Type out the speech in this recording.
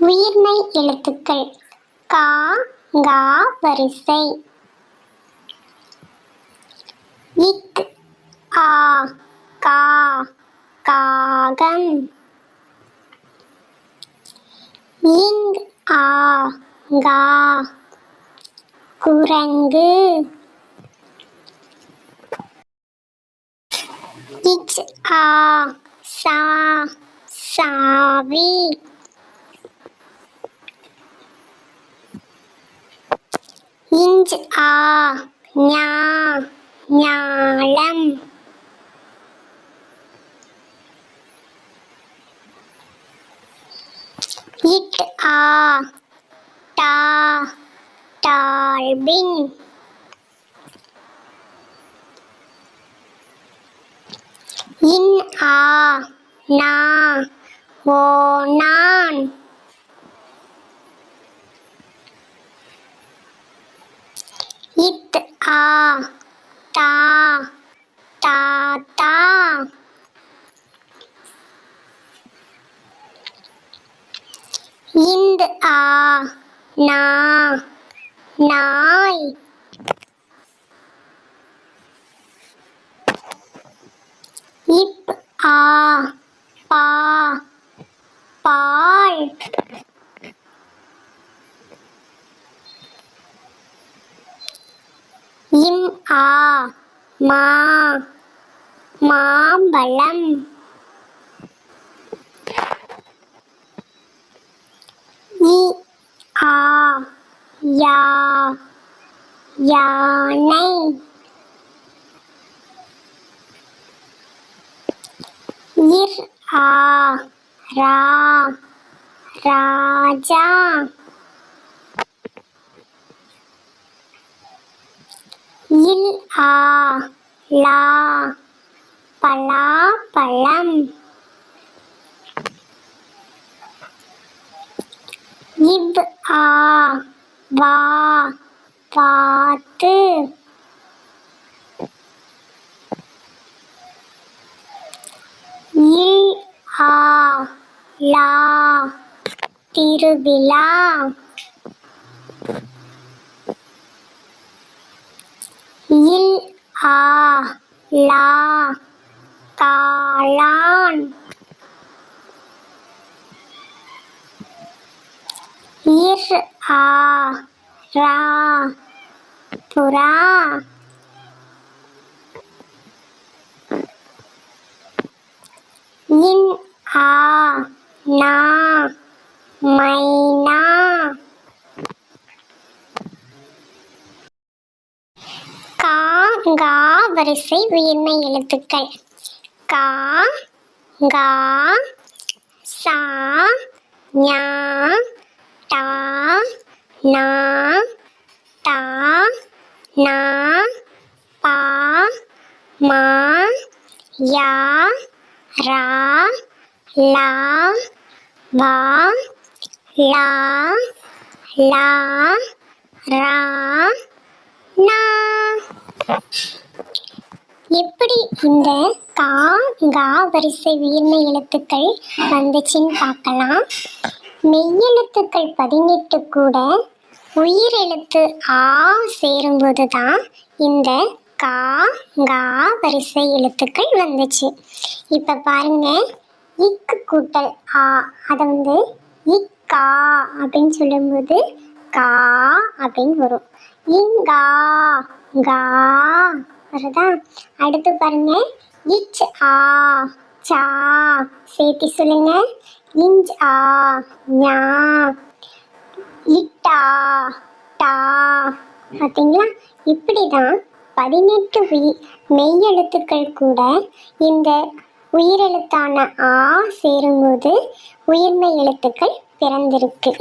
உயிர்மை எழுத்துக்கள். கா கா வரிசை. இக் ஆ கா காகம் இங் ஆ கா குரங்கு. இச் ஆ சா சாவி. இஞ்ச் ஆ ஞா ஞாலம் இட் ஆ டா டால்பின் இன் ஆ நா ஓனான் இத் ஆ தா தாத்தா இந்து ஆ நா நாய். இப் ஆ பா பால். இம் ஆ மா மாம்பழம் இ ஆ யா யானை இர் ஆ ரா ராஜா இல் ஆ லா பலா பழம் இவ் ஆ வா வாத்து இல் ஆ லா திருவிழா. இல் ஆ லா காளான் இர் ஆ ரா புறா இன் ஆ நா மைனா. கா கா வரிசை உயிர்மை எழுத்துக்கள். கா கா சா ஞா டா நா தா நா பா மா யா ரா லா வா லா லா ரா நா எப்படி இந்த கா கா வரிசை உயிர்மை எழுத்துக்கள் வந்துச்சுன்னு பார்க்கலாம். மெய்யெழுத்துக்கள் பதினெட்டு கூட உயிரெழுத்து ஆ சேரும்போது தான் இந்த கா கா வரிசை எழுத்துக்கள் வந்துச்சு. இப்போ பாருங்க இக்கு கூட்டல் ஆ அதை வந்து இக்கா அப்படின்னு சொல்லும்போது கா அப்படின்னு வரும். இங்கா கா வருதா? அடுத்து பாருங்க இச் ஆ சா சேர்த்து சொல்லுங்க. இஞ்ச் ஆ ஞா இட்டா டா. பார்த்தீங்களா இப்படி தான் பதினெட்டு உயி மெய்யெழுத்துக்கள் கூட இந்த உயிரெழுத்தான ஆ சேரும்போது உயிர்மெய் எழுத்துக்கள் பிறந்திருக்கு.